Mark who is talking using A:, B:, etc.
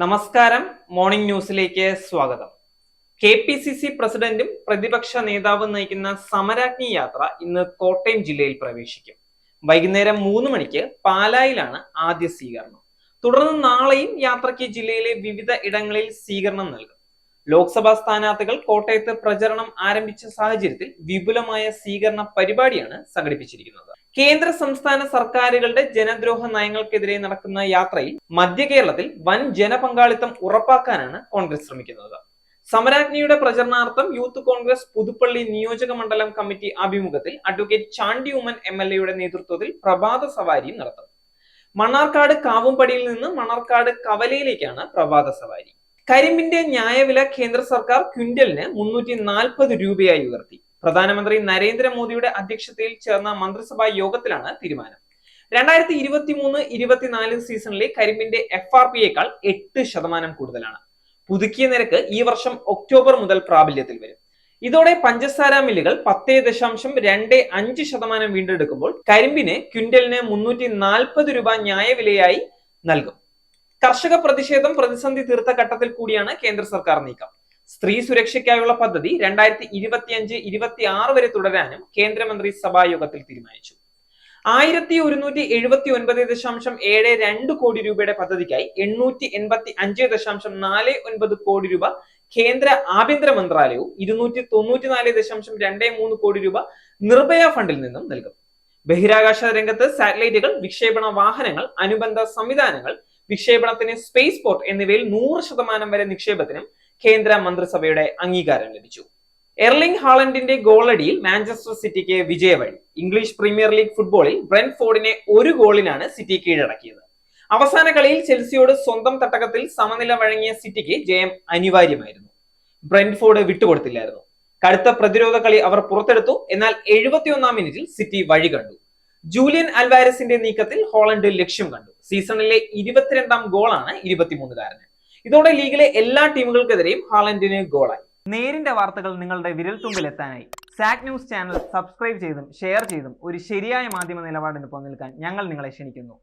A: നമസ്കാരം. മോർണിംഗ് ന്യൂസിലേക്ക് സ്വാഗതം. കെ പി സി സി പ്രസിഡന്റും പ്രതിപക്ഷ നേതാവും നയിക്കുന്ന സമരാജ്ഞി യാത്ര ഇന്ന് കോട്ടയം ജില്ലയിൽ പ്രവേശിക്കും. വൈകുന്നേരം മൂന്ന് മണിക്ക് പാലായിലാണ് ആദ്യ സ്വീകരണം. തുടർന്ന് നാളെയും യാത്രയ്ക്ക് ജില്ലയിലെ വിവിധ ഇടങ്ങളിൽ സ്വീകരണം നൽകും. ലോക്സഭാ സ്ഥാനാർത്ഥികൾ കോട്ടയത്ത് പ്രചരണം ആരംഭിച്ച സാഹചര്യത്തിൽ വിപുലമായ സ്വീകരണ പരിപാടിയാണ് സംഘടിപ്പിച്ചിരിക്കുന്നത്. കേന്ദ്ര സംസ്ഥാന സർക്കാരുകളുടെ ജനദ്രോഹ നയങ്ങൾക്കെതിരെ നടക്കുന്ന യാത്രയിൽ മധ്യ കേരളത്തിൽ വൻ ജനപങ്കാളിത്തം ഉറപ്പാക്കാനാണ് കോൺഗ്രസ് ശ്രമിക്കുന്നത്. സമരാജ്ഞിയുടെ പ്രചരണാർത്ഥം യൂത്ത് കോൺഗ്രസ് പുതുപ്പള്ളി നിയോജക മണ്ഡലം കമ്മിറ്റി ആഭിമുഖ്യത്തിൽ advocate Chandy Oommen M L എയുടെ നേതൃത്വത്തിൽ പ്രഭാത സവാരിയും നടത്തും. മണ്ണാർക്കാട് കാവുംപടിയിൽ നിന്ന് മണ്ണാർക്കാട് കവലയിലേക്കാണ് പ്രഭാത സവാരി. കരിമ്പിന്റെ ന്യായവില കേന്ദ്ര സർക്കാർ ക്വിന്റലിന് മുന്നൂറ്റി നാൽപ്പത് രൂപയായി ഉയർത്തി. പ്രധാനമന്ത്രി നരേന്ദ്രമോദിയുടെ അധ്യക്ഷതയിൽ ചേർന്ന മന്ത്രിസഭാ യോഗത്തിലാണ് തീരുമാനം. രണ്ടായിരത്തി ഇരുപത്തി മൂന്ന് ഇരുപത്തിനാല് സീസണിലെ കരിമ്പിന്റെ എഫ് ആർ പിയേക്കാൾ എട്ട് ശതമാനം കൂടുതലാണ്. പുതുക്കിയ നിരക്ക് ഈ വർഷം ഒക്ടോബർ മുതൽ പ്രാബല്യത്തിൽ വരും. ഇതോടെ പഞ്ചസാര മില്ലുകൾ പത്തേ ദശാംശം രണ്ട് അഞ്ച് ശതമാനം വീണ്ടെടുക്കുമ്പോൾ കരിമ്പിന് ക്വിന്റലിന് മുന്നൂറ്റി നാൽപ്പത് രൂപ ന്യായവിലയായി നൽകും. കർഷക പ്രതിഷേധം പ്രതിസന്ധി തീർത്ത ഘട്ടത്തിൽ കൂടിയാണ് കേന്ദ്ര സർക്കാർ നീക്കം. സ്ത്രീ സുരക്ഷയ്ക്കായുള്ള പദ്ധതി രണ്ടായിരത്തി ഇരുപത്തിയഞ്ച് ഇരുപത്തി ആറ് വരെ തുടരാനും കേന്ദ്രമന്ത്രി സഭായോഗത്തിൽ തീരുമാനിച്ചു. ആയിരത്തി ഒരുന്നൂറ്റി എഴുപത്തി ഒൻപത് ദശാംശം ഏഴ് രണ്ട് കോടി രൂപയുടെ പദ്ധതിക്കായി എണ്ണൂറ്റി എൺപത്തി അഞ്ച് ദശാംശം നാല് ഒൻപത് കോടി രൂപ കേന്ദ്ര ആഭ്യന്തര മന്ത്രാലയവും ഇരുന്നൂറ്റി തൊണ്ണൂറ്റി നാല് ദശാംശം രണ്ട് മൂന്ന് കോടി രൂപ നിർഭയ ഫണ്ടിൽ നിന്നും നൽകും. ബഹിരാകാശ രംഗത്ത് സാറ്റലൈറ്റുകൾ വിക്ഷേപണ വാഹനങ്ങൾ അനുബന്ധ സംവിധാനങ്ങൾ വിക്ഷേപണത്തിന് സ്പേസ് പോർട്ട് എന്നിവയിൽ നൂറ് ശതമാനം വരെ നിക്ഷേപത്തിനും കേന്ദ്ര മന്ത്രിസഭയുടെ അംഗീകാരം ലഭിച്ചു. എർലിംഗ് ഹാളണ്ടിന്റെ ഗോളടിയിൽ മാഞ്ചസ്റ്റർ സിറ്റിക്ക് വിജയവഴി ഇംഗ്ലീഷ് പ്രീമിയർ ലീഗ് ഫുട്ബോളിൽ ബ്രെൻഫോർഡിനെ ഒരു ഗോളിനാണ് സിറ്റി കീഴടക്കിയത്. അവസാന കളിയിൽ ചെൽസിയോട് സ്വന്തം തട്ടകത്തിൽ സമനില വഴങ്ങിയ സിറ്റിക്ക് ജയം അനിവാര്യമായിരുന്നു. ബ്രെൻഫോർഡ് വിട്ടുകൊടുത്തില്ലായിരുന്നു. കടുത്ത പ്രതിരോധ കളി അവർ പുറത്തെടുത്തു. എന്നാൽ എഴുപത്തിയൊന്നാം മിനിറ്റിൽ സിറ്റി വഴി കണ്ടു. ജൂലിയൻ അൽവാരസിന്റെ നീക്കത്തിൽ ഹോളണ്ട് ലക്ഷ്യം കണ്ടു. സീസണിലെ ഇരുപത്തിരണ്ടാം ഗോളാണ് ഇരുപത്തിമൂന്നുകാരന്. ഇതോടെ ലീഗിലെ എല്ലാ ടീമുകൾക്കെതിരെയും ഹാളൻഡിന് ഗോളായി. നേരിന്റെ വാർത്തകൾ നിങ്ങളുടെ വിരൽത്തുമ്പിൽ എത്താനായി. സാക് ന്യൂസ് ചാനൽ സബ്സ്ക്രൈബ് ചെയ്തും ഷെയർ ചെയ്തും ഒരു ശരിയായ മാധ്യമ നിലപാടിന് നിൽക്കാൻ ഞങ്ങൾ നിങ്ങളെ ക്ഷണിക്കുന്നു.